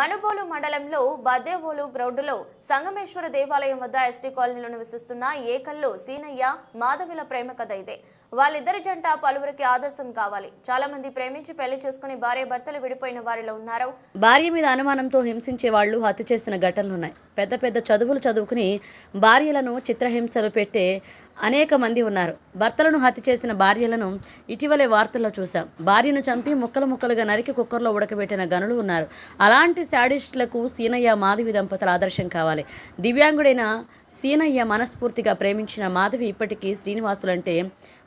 మనుబోలు మండలంలో బద్దేవోలు రోడ్డులో సంగమేశ్వర దేవాలయం వద్ద ఎస్టీ కాలనీలో నివసిస్తున్న ఏకల్లు సీనయ్య మాధవిల ప్రేమ కథ ఇదే. వాళ్ళిద్దరి జంట పలువురికి ఆదర్శం కావాలి. చాలా మంది ప్రేమించి పెళ్ళి చేసుకుని భార్య భర్తలు విడిపోయిన వారిలో ఉన్నారు. భార్య మీద అనుమానంతో హింసించే వాళ్ళు హత్య చేసిన ఘటనలు ఉన్నాయి. పెద్ద పెద్ద చదువులు చదువుకుని భార్యలను చిత్రహింసలు పెట్టే అనేక మంది ఉన్నారు. భర్తలను హత్య చేసిన భార్యలను ఇటీవలే వార్తల్లో చూశాం. భార్యను చంపి ముక్కలు ముక్కలుగా నరికి కుక్కర్లో ఉడకబెట్టిన గనులు ఉన్నారు. అలాంటి శాడిస్టులకు సీనయ్య మాధవి దంపతుల ఆదర్శం కావాలి. దివ్యాంగుడైన సీనయ్య మనస్ఫూర్తిగా ప్రేమించిన మాధవి ఇప్పటికీ శ్రీనివాసులంటే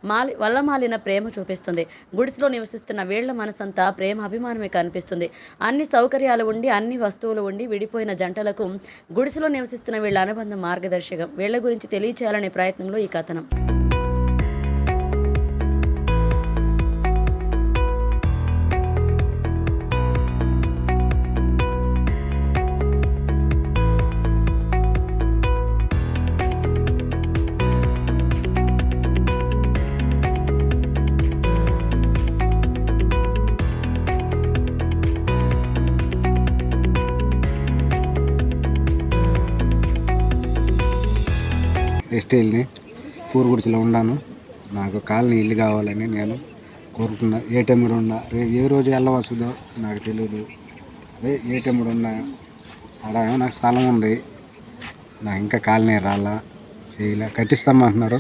మాలి వల్లమాలిన ప్రేమ చూపిస్తుంది. గుడిసెలో నివసిస్తున్న వీళ్ళ మనసంతా ప్రేమ అభిమానమే కనిపిస్తుంది. అన్ని సౌకర్యాలు ఉండి అన్ని వస్తువులు ఉండి విడిపోయిన జంటలకు గుడిసెలో నివసిస్తున్న వీళ్ళ అనుబంధం మార్గదర్శకం. వీళ్ళ గురించి తెలియచేయాలనే ప్రయత్నంలో ఈ కథనం. టెక్స్టైల్ని పూరుగుడిచిలో ఉన్నాను. నాకు కాలనీ ఇల్లు కావాలని నేను కోరుకున్నా ఏ టైంలో ఉన్నా. రే ఏ రోజు వెళ్ళవస్తుందో నాకు తెలియదు అదే ఏ టైంలో ఉన్నా. అక్కడ ఏమైనా స్థలం ఉంది? నాకు ఇంకా కాలనీ రాలా. చేయలే. కట్టిస్తామంటున్నారు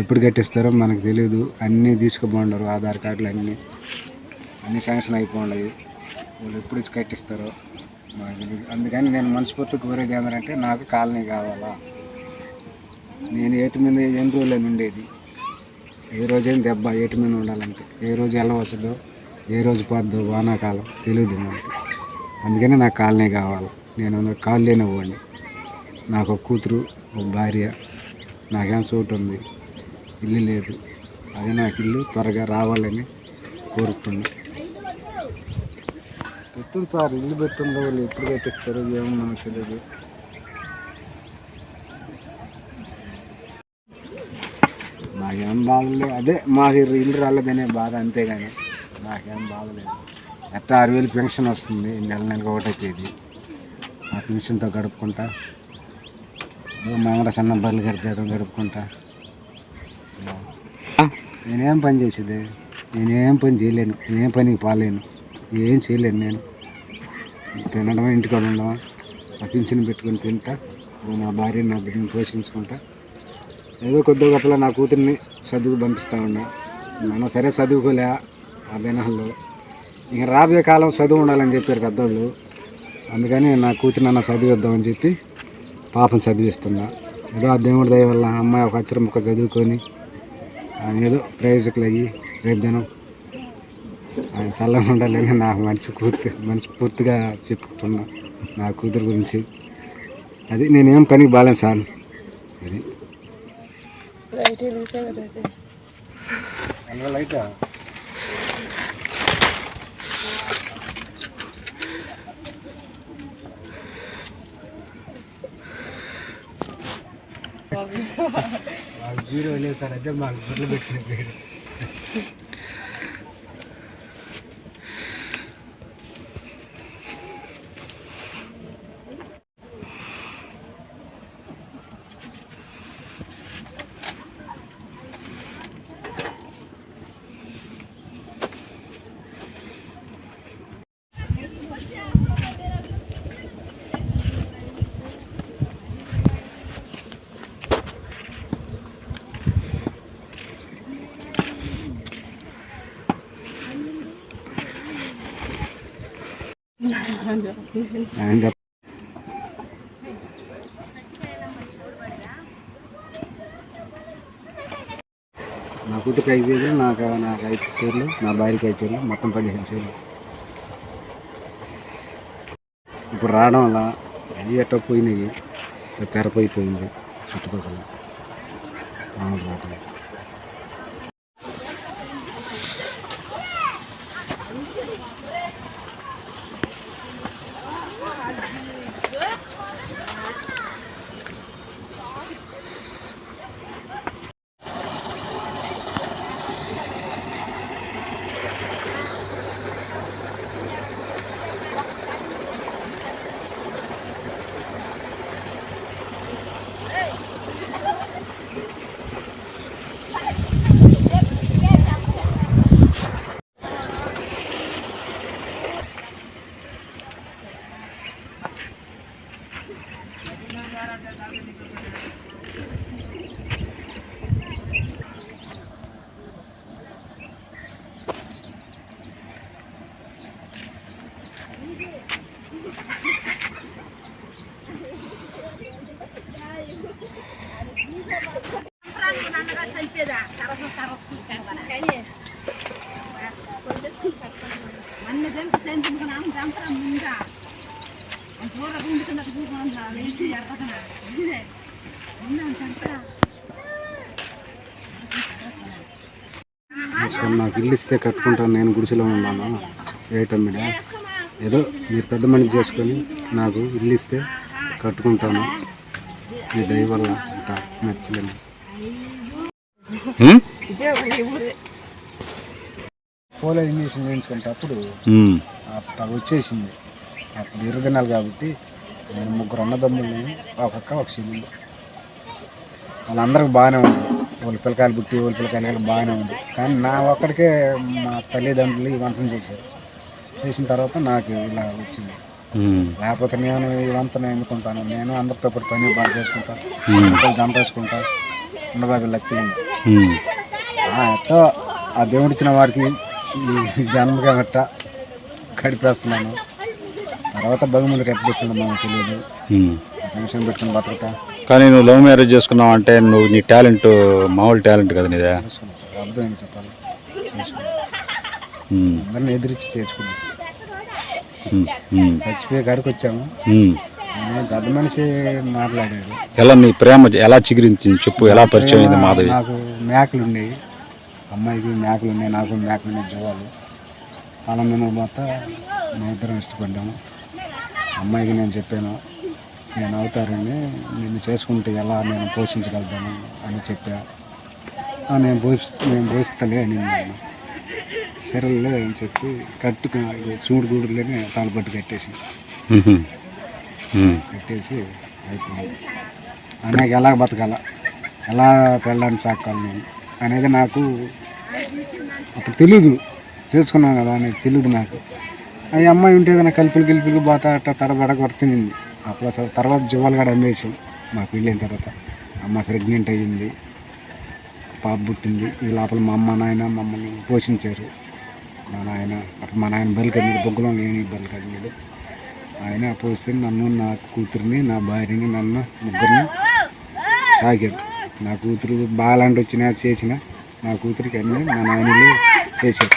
ఎప్పుడు కట్టిస్తారో మనకు తెలియదు అన్నీ తీసుకుపోండారు ఆధార్ కార్డులు అన్నీ. అన్నీ శాంక్షన్ అయిపోండాయి. వాళ్ళు ఎప్పుడు ఇచ్చి కట్టిస్తారో అందుకని నేను మనస్ఫూర్తి కోరేది ఏంటంటే నాకు కాలనీ కావాలా. నేను ఏటి మీద ఎన్ని రోజులు ఉండేది. ఏ రోజైనా దెబ్బ ఏటి మీద ఉండాలంటే? ఏ రోజు వెళ్ళవస్తుందో ఏ రోజు పోద్దో వానాకాలం తెలియదు మనకి అందుకనే నాకు కాలనీ కావాలి. నేను కాలు లేనివ్వండి నాకు ఒక కూతురు ఒక భార్య నాకేం చోటు ఉంది. ఇల్లు లేదు. అదే నాకు ఇల్లు త్వరగా రావాలని కోరుకున్నా. పెట్టింది సార్ ఇల్లు పెట్టిందో వాళ్ళు ఎప్పుడు కట్టిస్తారో ఏమో మనకు తెలియదు ఏం బాగలేదు అదే మాకు ఇల్లు రాలేదనే బాధ అంతేగాని మాకేం బాధలేదు ఎట్లా ఆరు వేలు పెన్షన్ వస్తుంది నెల నెలకు ఒకటో తేదీ ఆ పెన్షన్తో గడుపుకుంటా. ఏదో మామూలు సన్న బర్రెలు గడిచేతం గడుపుకుంటా. నేనేం పని చేసేది? నేనేం పని చేయలేను. ఏం పనికి పాలేను. ఏం చేయలేను నేను. తినడమా ఇంటికాడ ఉండడమా ఆ పెన్షన్ పెట్టుకొని తింటా. నా భార్య నా బిడ్డని పోషించుకుంటా. ఏదో కొద్దిగా గొప్పలా నా కూతుర్ని చదువుకు పంపిస్తా ఉన్నా. మనం సరే చదువుకోలే ఆ దినాల్లో ఇంకా రాబోయే కాలం చదువు ఉండాలని చెప్పారు పెద్దోళ్ళు. అందుకని నా కూతురు అన్న చదివిద్దామని చెప్పి పాపం చదివిస్తున్నా. ఏదో ఆ దేవుడి దయ వల్ల అమ్మాయి ఒక అక్షరం ఒక చదువుకొని ఏదో ప్రయోజకులు అయ్యి రేపు దినం ఆయన చల్లగా ఉండాలని నాకు మంచి పూర్తి మంచి పూర్తిగా చెప్పుకుంటున్నా నా కూతురు గురించి. అది నేనేం పనికి బాగాలేను సార్. అది హలో లైటా బీరో లేదు సార్ అదే మాకు గుడ్లు పెట్టిన బీరో నా కూతురికి ఐదు వేలు నాకు నాకు ఐదు చీరలు నా భార్యకి ఐదు చీరలు మొత్తం పదిహేను చీరలు. ఇప్పుడు రావడం వల్ల అవి ఎట్ట పోయినాయి తెరపోయిపోయింది చుట్టుపక్కల రావడం. నాకు ఇల్లు ఇస్తే కట్టుకుంటాను. నేను గుడిసెలో ఉన్నాను. ఏటమ్మిడ ఏదో మీరు పెద్ద మనిషి చేసుకొని నాకు ఇల్లు ఇస్తే కట్టుకుంటాను. మీ దయ వల్ల అంట నచ్చలేదు? పోలో ఇంజక్షన్ వేయించుకుంటే. అప్పుడు వచ్చేసింది. అప్పుడు ఇరవై దినాలు కాబట్టి నేను ముగ్గురు అన్నదమ్ముల్ని ఒక అక్క ఒక చెల్లి వాళ్ళందరికీ బాగానే ఉంది. వాళ్ళ పిల్లకాయలు పుట్టి వాళ్ళ పిల్లకాయలు బాగానే ఉంది. కానీ నా ఒక్కడికే మా తల్లిదండ్రులు ఈ వంశం చేశారు. చేసిన తర్వాత నాకు ఇలా వచ్చింది. లేకపోతే నేను ఇవంతా ఎన్నుకుంటాను. నేను అందరితో పాటు పని బాగా చేసుకుంటా. వేసుకుంటా. ఉండబాబు లక్ష్యం. ఎంతో ఆ దేవుడిచ్చిన వారికి ఈ జన్మగా గట్ట గడిపేస్తున్నాను. తర్వాత భగవంతుడు ఎప్పుడు పెట్టిందో మనకు తెలియదు. పెన్షన్ పెట్టుకుని బతకట కానీ నువ్వు లవ్ మ్యారేజ్ చేసుకున్నావు అంటే నువ్వు నీ టాలెంట్ మామూలు టాలెంట్ కదా నీదే? అర్థం చెప్పాలి. అందరిని ఎదిరించి. ఉమ్. చచ్చిపోయే కాడికి వచ్చాము. పెద్ద మనిషి మాట్లాడాడు. ఎలా నీ ప్రేమ ఎలా చిగురించింది చెప్పు ఎలా పరిచయం అయింది మాధవి? నాకు మేకలు ఉండేవి అమ్మాయికి మేకలు ఉన్నాయి నాకు మేకలు ఉన్నాయి జీవాలు. అలా మేము మొత్తం మేము ఇద్దరం ఇష్టపడ్డాము. అమ్మాయికి నేను చెప్పాను నేను అవుతారని నిన్ను చేసుకుంటే ఎలా నేను పోషించగలుగుతాను అని చెప్పా. "ఆ, నేను పోషి నేను పోషిస్తలే అని నేను సరేలే అని చెప్పి కట్టుకు చూడు గూడులోనే తాళపట్టు కట్టేసి. కట్టేసి అయిపోయింది. నాకు ఎలా బతకాల ఎలా పెళ్ళాన్ని సాకాలి నేను అనేది నాకు అప్పుడు తెలీదు. చేసుకున్నాను కదా అనేది తెలియదు నాకు. ఆ అమ్మాయి ఉంటే ఏదైనా కలిపిలు గిలిపిలు బాత అట్ట తడబడ కొడుతుంది. అప్పుడు అసలు తర్వాత జువాలు కూడా అమ్మేసాం. మా పెళ్ళైన తర్వాత అమ్మ ప్రెగ్నెంట్ అయ్యింది. పాప పుట్టింది. ఈ లోపల మా అమ్మ నాయన మమ్మల్ని పోషించారు. మా నాయన అప్పుడు మా నాయన బలికన్నీడు బొగ్గులో లేని బలికన్నీడు ఆయన పోస్తే నన్ను నా కూతురిని నా భార్యని నన్ను ముగ్గురిని సాగాడు. నా కూతురు బాగాలంటి వచ్చినా చేసిన నా కూతురికి అన్నీ మా నాయనలు చేశారు.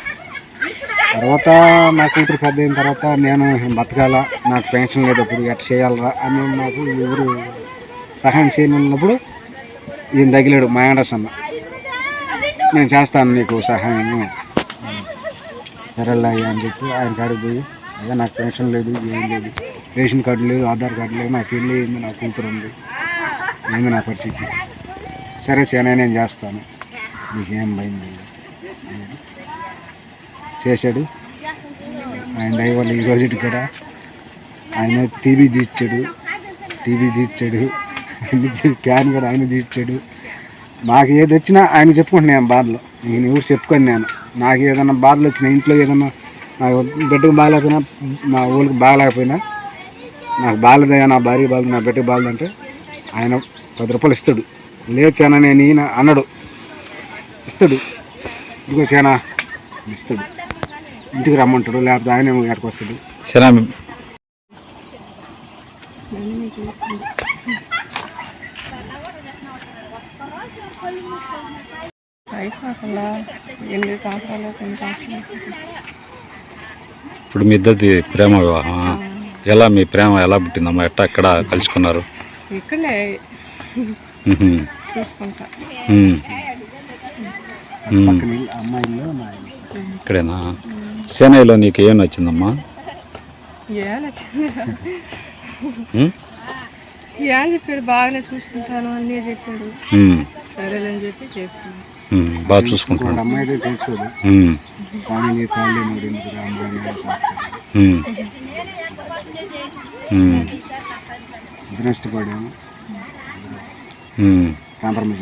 తర్వాత నా కూతురు పెద్ద అయిన తర్వాత నేను బతకాల నాకు పెన్షన్ లేదు అప్పుడు ఎట్లా చేయాలరా అని నాకు ఎవరు సహాయం చేయనున్నప్పుడు ఈయన తగిలాడు మాయాడస్ అన్న నేను చేస్తాను నీకు సహాయం సరేలే అయ్యా అని చెప్పి ఆయన కాడికి పోయి అదే నాకు పెన్షన్ లేదు ఏం లేదు రేషన్ కార్డు లేదు ఆధార్ కార్డు లేదు నాకు పెళ్ళి అయింది నా కూతురు ఉంది ఏంది నా పరిస్థితి? సరే సరే నేను చేస్తాను. నీకేం భయం లేదు. చేశాడు. ఆయన దయ వల్ల రోజు కూడా ఆయన టీవీ తీర్చాడు. టీవీ తీర్చాడు. అన్ని ఫ్యాన్ కూడా ఆయన తీర్చాడు. మాకు ఏది వచ్చినా ఆయన చెప్పుకుంటున్నాను బాధలు నేను ఎవరు చెప్పుకొని నేను. నాకు ఏదైనా బాధలు వచ్చినా ఇంట్లో ఏదైనా నాకు బిడ్డకు బాగాలేకపోయినా మా ఊళ్ళకి బాగాలేకపోయినా నాకు బాగాలేదయ్యా నా భార్య బాగాలేదు నా బిడ్డకు బాగాలేదంటే ఆయన పది రూపాయలు ఇస్తాడు. లేచానా నేను ఈయన అన్నాడు ఇస్తాడు. ఇంకో సేనా ఇస్తాడు. ఇంటికి రమ్మంటాడు లేకపోతే ఆయన ఎక్కడికి వస్తాడు. సరే లైఫ్ అసలు ఎనిమిది సంవత్సరాలు తొమ్మిది సంవత్సరాలు ఇప్పుడు మీ ఇద్దరిది ప్రేమ వివాహం. ఎలా మీ ప్రేమ ఎలా పుట్టిందమ్మా? ఎట్టా ఎక్కడ కలుసుకున్నారు? ఇక్కడే. చూసుకుంటా. ఇక్కడేనా? చెన్నైలో నీకు ఏం నచ్చిందమ్మా? ఏం చెప్పాడు? బాగానే చూసుకుంటాను అన్నీ చెప్పాడు. ఉమ్. సరేలేని చెప్పి చేసుకున్నాను. బాగా చూసుకుంటున్నాడు. ఇంకొక అమ్మాయి అయితే చేసుకోదు. కానీ నీ కాళ్ళు ఎందుకు అమ్మాయి అని. ఇద్దరు ఇష్టపడాము. కాంప్రమైజ్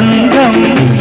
பந்தம்